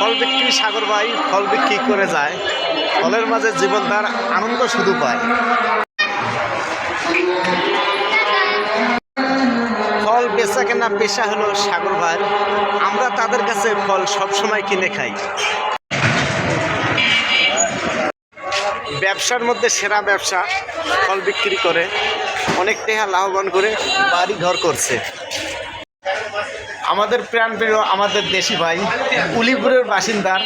ফল বিক্রি সাগর ভাই, ফল বিক্রি করে যায়। ফলের মাঝে জীবন তার আনন্দ শুধু পায়। ফল বেচা কেনা পেশা হলো সাগর ভাই। আমরা তাদের কাছে ফল সবসময় কিনে খাই। ব্যবসার মধ্যে সেরা ব্যবসা ফল বিক্রি করে। অনেক টাকা লাভবান করে বাড়ি ঘর করছে। আমাদের প্রাণপ্রিয় আমাদের দেশি ভাই উলিপুরের বাসিন্দার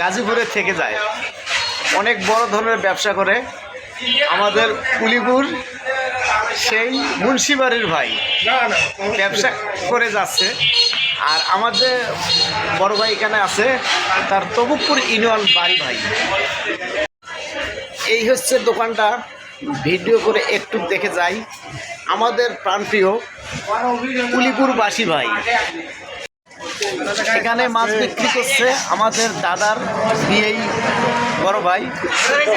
গাজীপুরে থেকে যায়। অনেক বড় ধরনের ব্যবসা করে। আমাদের উলিপুর সেই মুন্সিবাড়ির ভাই ব্যবসা করে যাচ্ছে। আর আমাদের বড় ভাই এখানে আছে, তার তবুকপুর ইউনিয়ন বাড়ি ভাই। এই হচ্ছে দোকানটা। ভিডিও করে একটু দেখে যাই। আমাদের প্রাণপ্রিয় কুলিপুরবাসী ভাই। এখানে মাছ বিক্রি করছে আমাদের দাদার বিয়েই। বড় ভাই,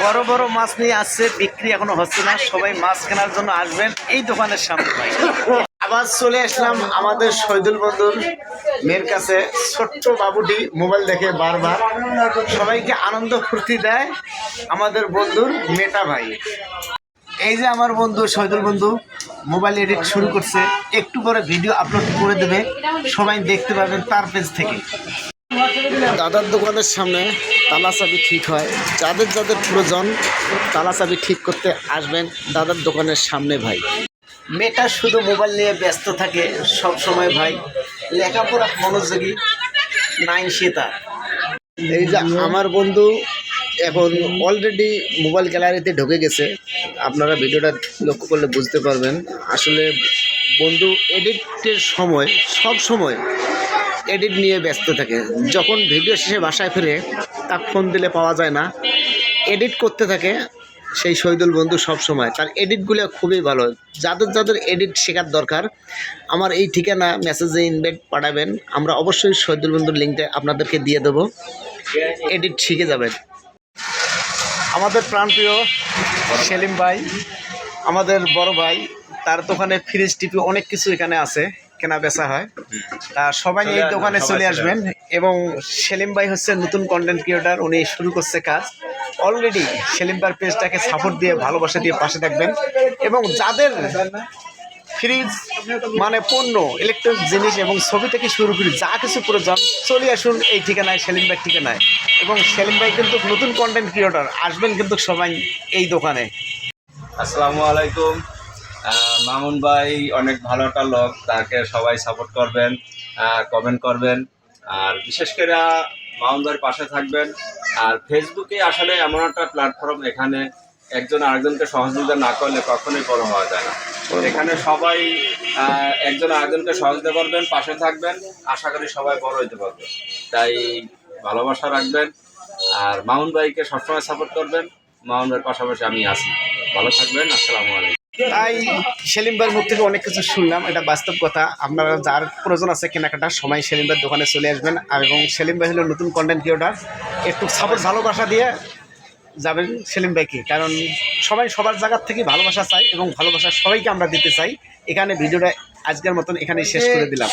বড় বড় মাছ নিয়ে আসছে, বিক্রি এখনও হচ্ছে না। সবাই মাছ কেনার জন্য আসবেন এই দোকানের সামনে ভাই। আবার চলে আসলাম আমাদের শহীদুল বন্ধুর মেয়ের কাছে। ছোট্ট বাবুটি মোবাইল দেখে বারবার। সবাইকে আনন্দ ফুর্তি দেয় আমাদের বন্ধুর মেটা ভাই। এই যে আমার বন্ধু, শহীদুল বন্ধু, মোবাইল এডিট শুরু করছে। একটু পরে ভিডিও আপলোড করে দেবে। সবাই দেখতে পাবেন তার পেজ থেকে। দাদার দোকানের সামনে তালা চাবি ঠিক হয়। যাদের যাদের প্রয়োজন, তালা চাবি ঠিক করতে আসবেন দাদার দোকানের সামনে ভাই। মেয়েটা শুধু মোবাইল নিয়ে ব্যস্ত থাকে সব সময় ভাই। লেখাপড়া মনোযোগী নাইন সে তার। এই যে আমার বন্ধু এখন অলরেডি মোবাইল গ্যালারিতে ঢুকে গেছে। আপনারা ভিডিওটা লক্ষ্য করলে বুঝতে পারবেন। আসলে বন্ধু এডিটের সময় সব সময় এডিট নিয়ে ব্যস্ত থাকে। যখন ভিডিও শেষে বাসায় ফিরে, তার ফোন দিলে পাওয়া যায় না। এডিট করতে থাকে সেই শহীদুল বন্ধু সবসময়। তার এডিটগুলো খুবই ভালো। যাদের যাদের এডিট শেখার দরকার। আমার এই ঠিকানা মেসেজে ইনভাইট পাঠাবেন। আমরা অবশ্যই শহীদুল বন্ধুর লিঙ্কটা আপনাদেরকে দিয়ে দেবো। এডিট শিখে যাবেন। আমাদের প্রাণপ্রিয় সেলিম ভাই, আমাদের বড় ভাই, তার দোকানে ফ্রিজ, টিপি অনেক কিছু এখানে আছে, কেনা বেচা হয়। তা সবাই এই দোকানে চলে আসবেন। এবং সেলিম ভাই হচ্ছে নতুন কন্টেন্ট ক্রিয়েটার উনি শুরু করছে কাজ। অলরেডি সেলিম ভাইয়ের পেজটাকে সাপোর্ট দিয়ে, ভালোবাসা দিয়ে পাশে থাকবেন। এবং যাদের ফ্রিজ মানে পণ্য ইলেকট্রনিক জিনিস এবং ছবি থেকে শুরু করে যা কিছু প্রয়োজন, চলে আসুন এই ঠিকানায়, সেলিম ভাই ঠিকানায়। এবং সেলিম ভাই কিন্তু নতুন কন্টেন্ট ক্রিয়েটর আসবেন কিন্তু সবাই এই দোকানে। আসসালামু আলাইকুম। মামুন ভাই, অনেক ভালো একটা লোক, তাকে সবাই সাপোর্ট করবেন কমেন্ট করবেন। আর বিশেষ করে মামুন ভাইয়ের পাশে থাকবেন। আর ফেসবুকে আসলে এমন একটা প্ল্যাটফর্ম এখানে একজন আরেকজনকে সহযোগিতা না করলে কখনোই বড় হওয়া যায় না। এখানে সবাই একজন আরেকজনকে সহযোগিতা করবেন পাশে থাকবেন আশা করি সবাই বড় হইতে পারবে। তাই ভালোবাসা রাখবেন আর মাউন্ট বাইকে সবসময় সাপোর্ট করবেন। মাউন্ট ভাইয়ের পাশাপাশি আমি আছি। ভালো থাকবেন আসসালামু আলাইকুম। তাই সেলিমবার মুখ থেকে অনেক কিছু শুনলাম, এটা বাস্তব কথা। আপনারা যার প্রয়োজন আছে কেনাকাটা সময় সেলিমবার দোকানে চলে আসবেন আর এবং সেলিম ভাই হলো নতুন কন্টেন্ট ক্রিয়েটার একটু সাপোর্ট ভালোবাসা দিয়ে যাবেন সেলিম ভাইকে। কারণ সবাই সবার জায়গার থেকে ভালোবাসা চাই এবং ভালোবাসা সবাইকে আমরা দিতে চাই। এখানে ভিডিওটা আজকের মতন এখানে শেষ করে দিলাম।